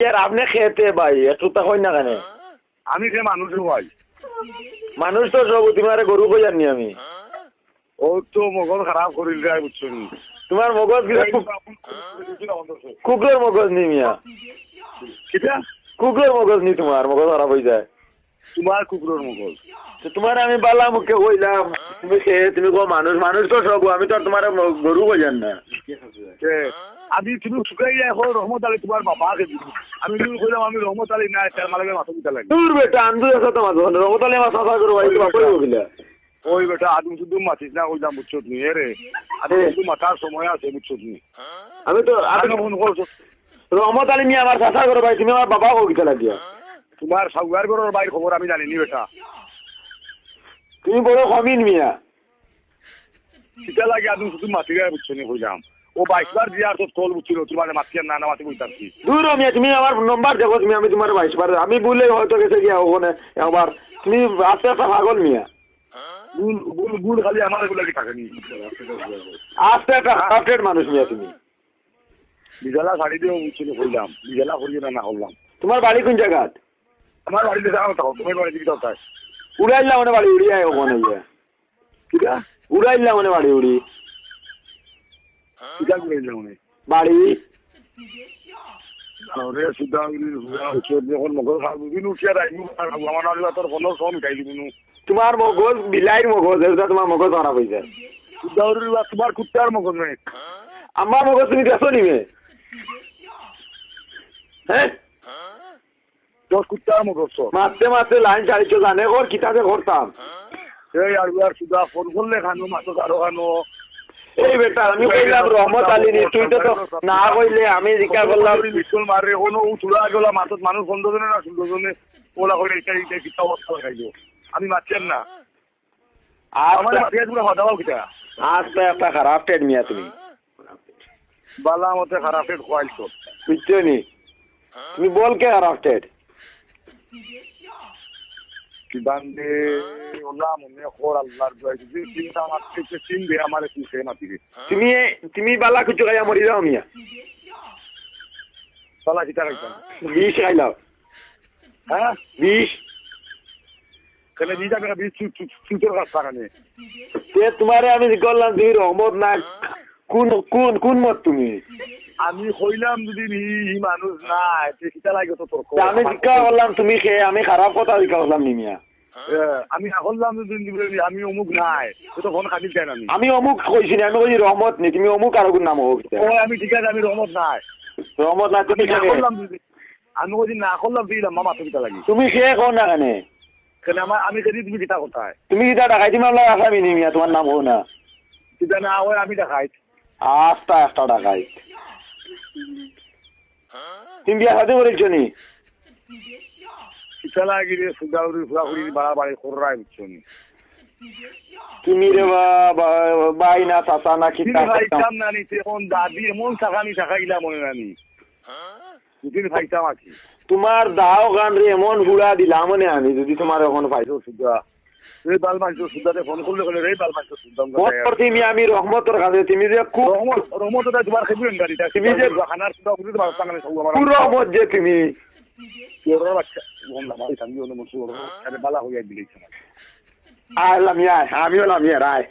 ইয়ার আপনি খেতে ভাই একটু তা হয় না কেন? আমি সে মানুষ ভাই। মানুষ তো সব তোমার গরু কই জানি আমি? ও তো মগল খারাপ করিল যায় বুঝছ তোমার মগজ কুকুরের মগজ নি মিয়া? কুকুরের মগজ নি তোমার মগজ খারাপ হয়ে যায়। তোমার কুকুরের মগল তো তোমার আমি বালা মুখে কইলাম তুমি খেয়ে তুমি কো মানুষ মানুষ তো সব আমি তো আর তোমার গরু কই জান না আমি তুমি শুকাই এখন রহমত আলী তোমার বাবাকে দিবি। আমি তুমি কইলাম আমি রহমত আলী না তার মালিকের মাথা দিতে লাগে। দূর বেটা আন্দু আছে তোমার যখন রমতালে আমার সাফা করো ভাই তোমার কই বলিলা ওই বেটা আদম শুধু মাতিস না কইলাম বুঝছ তুমি এরে আদম শুধু মাথার সময় আছে বুঝছ তুমি আমি তো আমি আমি ফোন করছ। রহমত আলী নিয়ে আমার সাফা করো ভাই তুমি আমার বাবা কইতে লাগিয়া। তোমার সাউগার ঘরের বাইর খবর আমি জানি নি বেটা। তুমি বড় কমিন মিয়া। সেটা লাগে আদম শুধু মাতি গায়ে বুঝছ নি কইলাম ও বাইকবার দিয়ে আর কল বুঝছিল তোমার মাতি না না মাতি দূর মিয়া তুমি আমার নম্বর দেখো তুমি আমি তোমার আমি বলে হয়তো গেছে গিয়া ওখানে একবার তুমি আস্তে আস্তে পাগল মিয়া। গুল গুল গুল খালি আমার এগুলো কি থাকে নি? আস্তে একটা আপডেট মানুষ মিয়া তুমি। বিজালা শাড়ি দিয়ে নি বিজালা করিয়ে না না করলাম তোমার বাড়ি কোন জায়গাত আমার বাড়িতে যাও তাও তোমার বাড়িতে কি দরকার উড়াইলা মানে বাড়ি উড়িয়া ওখানে গিয়া। কিটা উড়াইলা মানে বাড়ি উড়ি। বাড়ি আরে যখন মগল খাব বিনু উঠিয়া রাখব আমার নাহলে তোর তোমার মগজ বিলাইর মগজ এটা তোমার মগজ খারাপ হয়ে যায় সুদা তোমার কুত্তার মগল নেই আমার মগজ তুমি দেখো নিবে হ্যাঁ তোর কুত্তার মারতে মারতে লাইন চালিয়েছো জানে কিতাবে করতাম এই আর আর সুদা ফোন করলে খানো মাতো কারও খানো এই বেটা আমি কইলাম রহমত আলী নি তুই তো তো না কইলে আমি জিজ্ঞাসা করলাম বিশল মারে কোনো চুলা গেলা মাতত মানুষ বন্ধ জনে না সুন্দর জনে ওলা করে এটা এটা কিতা অবস্থা খাইছো আমি মারছেন না। আর আমার আস্তে মাতিয়া পুরো হদাও কিটা। আস্তে একটা খারাপ টেট মিয়া তুমি। বালা মতে খারাপ পেট খোয়াইছো। বুঝছ নি? তুমি বল কে খারাপ টেট কি বান্দে ওলা মনে আল্লাহর যদি চিন্তা আমার থেকে চিন দে আমার সে মাতি রে তুমি তুমি বালা কিছু খাইয়া মরি মিয়া কিটা বিষ খাইলাও হ্যাঁ কেন কেন বিশ কাছ টাকানে সে তোমারে আমি করলাম তুমি রহমত না কোন কোন কোন মত তুমি? আমি কইলাম যদি নি ই মানুষ না এতে লাগে তো তোর আমি করলাম তুমি খেয়ে আমি খারাপ কথা জিজ্ঞাসা করলাম নি মিয়া আমি করলাম যদি নি আমি অমুক নাই তো ফোন খালি চাই না আমি আমি অমুক কইছি না আমি কইছি রহমত নি তুমি অমুক আর কোন নাম হোক ও আমি ঠিক আছে আমি রহমত নাই। রহমত না তুমি আমি না আমি কইছি না করলাম দিলাম মামা তুমি লাগি? তুমি কো না কেন? কেন আমার আমি যদি তুমি কিটা কোথায়? তুমি কিটা ডাকাইতি মামলা আসামি নি মিয়া তোমার নাম হোক না না ওই আমি দেখাই। আস্তা আস্তা ডাকাই। তুমি বিয়া সাথে করেছ নি? লাগি সুদাউরি ফুরাফুরি বাড়া বাড়ি কররাই বুঝছ নি? তুমি রে বাই না চাচা না তিনি খিতা ভাইতাম না নিতে এখন দাদি এমন থাকানি থাকাইলা মনে নানি। দুদিন ভাইতাম আছি। তোমার দাও গান রে এমন গুড়া দিলাম মনে আমি যদি তোমার এখন পাইছো সুদা ফোন করলে সুদাম আমি রহমতর কাছে তুমি যে খুব রহমত রহমত দা তোমার খেবি গাড়িটা। তুমি যে- খানার সুদা পুর রহমত যে তুমি। তোর বাচ্চা। বল না ভাই আমি অন্য মসু আরে বালা হইয়া দিলেছ আইলাম ইয়া আমি হলাম রায়